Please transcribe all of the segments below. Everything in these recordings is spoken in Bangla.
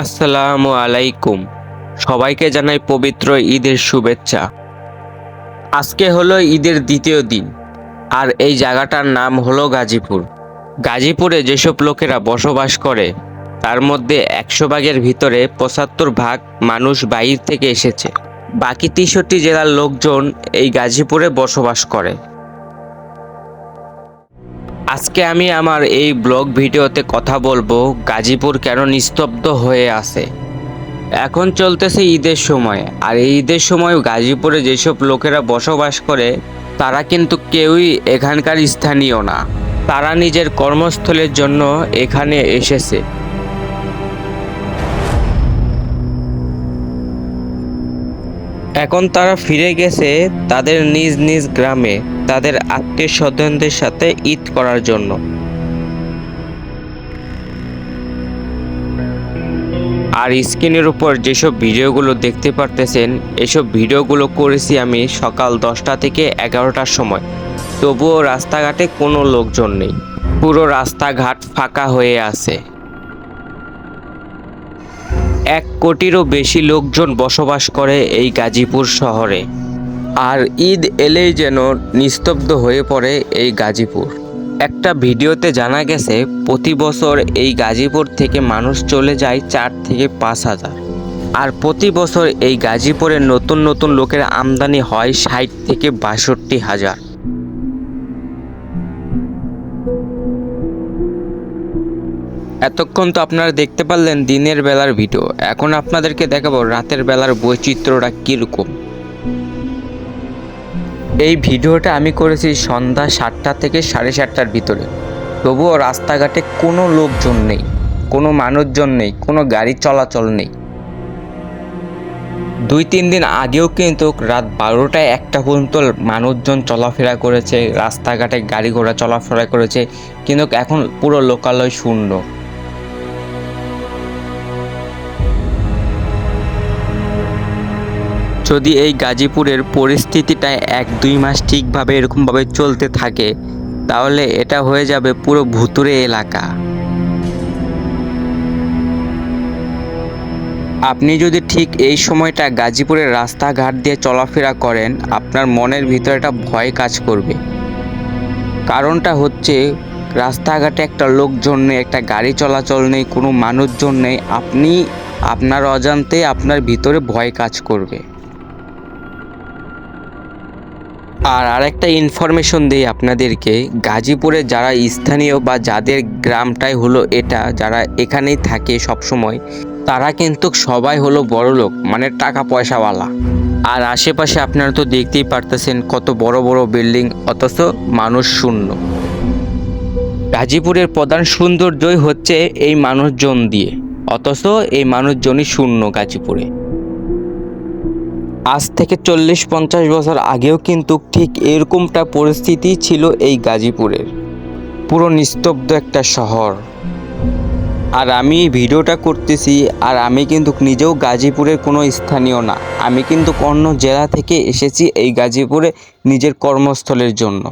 আসসালামু আলাইকুম। সবাইকে জানাই পবিত্র ঈদের শুভেচ্ছা। আজকে হলো ঈদের দ্বিতীয় দিন, আর এই জায়গাটার নাম হলো গাজীপুর। গাজীপুরে যেসব লোকেরা বসবাস করে, তার মধ্যে একশো ভাগের ভিতরে পঁচাত্তর ভাগ মানুষ বাইর থেকে এসেছে। বাকি তেষট্টি জেলার লোকজন এই গাজীপুরে বসবাস করে। আজকে আমি আমার এই ব্লগ ভিডিওতে কথা বলব গাজীপুর কেন নিস্তব্ধ হয়ে আছে। এখন চলতেছে ঈদের সময়, আর এই ঈদের সময় গাজীপুরে যেসব লোকেরা বসবাস করে, তারা কিন্তু কেউই এখানকার স্থানীয় না। তারা নিজের কর্মস্থলের জন্য এখানে এসেছে। এখন তারা ফিরে গেছে তাদের নিজ নিজ গ্রামে, তাদের আত্মীয় স্বজনদের সাথে ঈদ করার জন্য। আর স্ক্রিনের উপর যেসব ভিডিওগুলো দেখতে পারতেছেন, এসব ভিডিওগুলো করেছি আমি সকাল দশটা থেকে এগারোটার সময়। তবুও রাস্তাঘাটে কোনো লোকজন নেই। পুরো রাস্তাঘাট ফাঁকা হয়ে আছে। এক কোটিরও বেশি লোকজন বসবাস করে এই গাজীপুর শহরে। আর ঈদ এলেই যেন নিস্তব্ধ হয়ে পড়ে এই গাজীপুর। একটা ভিডিওতে জানা গেছে, প্রতি বছর এই গাজীপুর থেকে মানুষ চলে যায় চার থেকে পাঁচ হাজার। আর প্রতি বছর এই গাজীপুরে নতুন নতুন লোকের আমদানি হয় ষাট থেকে বাষট্টি হাজার। এতক্ষণ তো আপনারা দেখতে পারলেন দিনের বেলার ভিডিও। এখন আপনাদেরকে দেখাবো রাতের বেলার বৈচিত্র্যটা কীরকম। এই ভিডিওটা আমি করেছি সন্ধ্যা সাতটা থেকে সাড়ে সাতটার ভিতরে। তবুও রাস্তাঘাটে কোনো লোকজন নেই, কোনো মানুষজন নেই, কোনো গাড়ি চলাচল নেই। দুই তিন দিন আগেও কিন্তু রাত বারোটায় একটা পর্যন্ত মানুষজন চলাফেরা করেছে, রাস্তাঘাটে গাড়ি ঘোড়া চলাফেরা করেছে, কিন্তু এখন পুরো লোকালয় শূন্য। যদি এই গাজীপুরের পরিস্থিতিটা এক দুই মাস ঠিকভাবে এরকমভাবে চলতে থাকে, তাহলে এটা হয়ে যাবে পুরো ভুতুরে এলাকা। আপনি যদি ঠিক এই সময়টা গাজীপুরের রাস্তাঘাট দিয়ে চলাফেরা করেন, আপনার মনের ভিতরে একটা ভয় কাজ করবে। কারণটা হচ্ছে, রাস্তাঘাটে একটা লোকজন নেই, একটা গাড়ি চলাচল নেই, কোনো মানুষজন নেই, আপনি আপনার অজান্তে আপনার ভিতরে ভয় কাজ করবে। আর আরেকটা ইনফরমেশন দিই আপনাদেরকে, গাজীপুরে যারা স্থানীয় বা যাদের গ্রামটাই হলো এটা, যারা এখানেই থাকে সব সময় তারা কিন্তু সবাই হলো বড়লোক মানে টাকা পয়সাওয়ালা আর আশেপাশে আপনারা তো দেখতেই পারতেছেন কত বড় বড় বিল্ডিং, অথচ মানুষ শূন্য। গাজীপুরের প্রধান সৌন্দর্যই হচ্ছে এই মানুষজন দিয়ে, অথচ এই মানুষজনই শূন্য গাজীপুরে। আজ থেকে চল্লিশ পঞ্চাশ বছর আগেও কিন্তু ঠিক এরকমটা পরিস্থিতি ছিল এই গাজীপুরের। পুরো নিস্তব্ধ একটা শহর। আর আমি ভিডিওটা করতেছি, আর আমি কিন্তু নিজেও গাজীপুরের কোনো স্থানীয় না। আমি কিন্তু অন্য জেলা থেকে এসেছি এই গাজীপুরে নিজের কর্মস্থলের জন্য।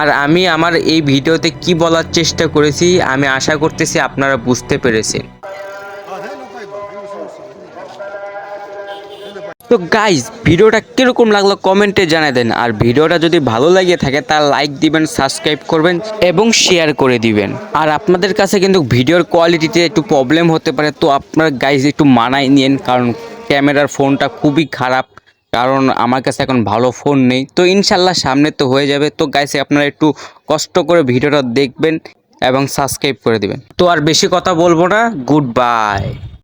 আর আমি আমার এই ভিডিওতে কি বলার চেষ্টা করেছি, আমি আশা করতেছি আপনারা বুঝতে পেরেছেন। তো গাইজ ভিডিওটা কীরকম লাগল কমেন্টে জানিয়ে দেন। আর ভিডিওটা যদি ভালো লাগে থাকে, তা লাইক দিবেন সাবস্ক্রাইব করবেন এবং শেয়ার করে দিবেন। আর আপনাদের কাছে কিন্তু ভিডিওর কোয়ালিটিতে একটু প্রবলেম হতে পারে, তো আপনার গাইজ একটু মানায় নিন কারণ ক্যামেরার ফোনটা খুবই খারাপ, কারণ আমার কাছে এখন ভালো ফোন নেই। তো ইনশাল্লাহ সামনে তো হয়ে যাবে। তো গাইছে আপনারা একটু কষ্ট করে ভিডিওটা দেখবেন এবং সাবস্ক্রাইব করে দিবেন। তো আর বেশি কথা বলব না গুড বাই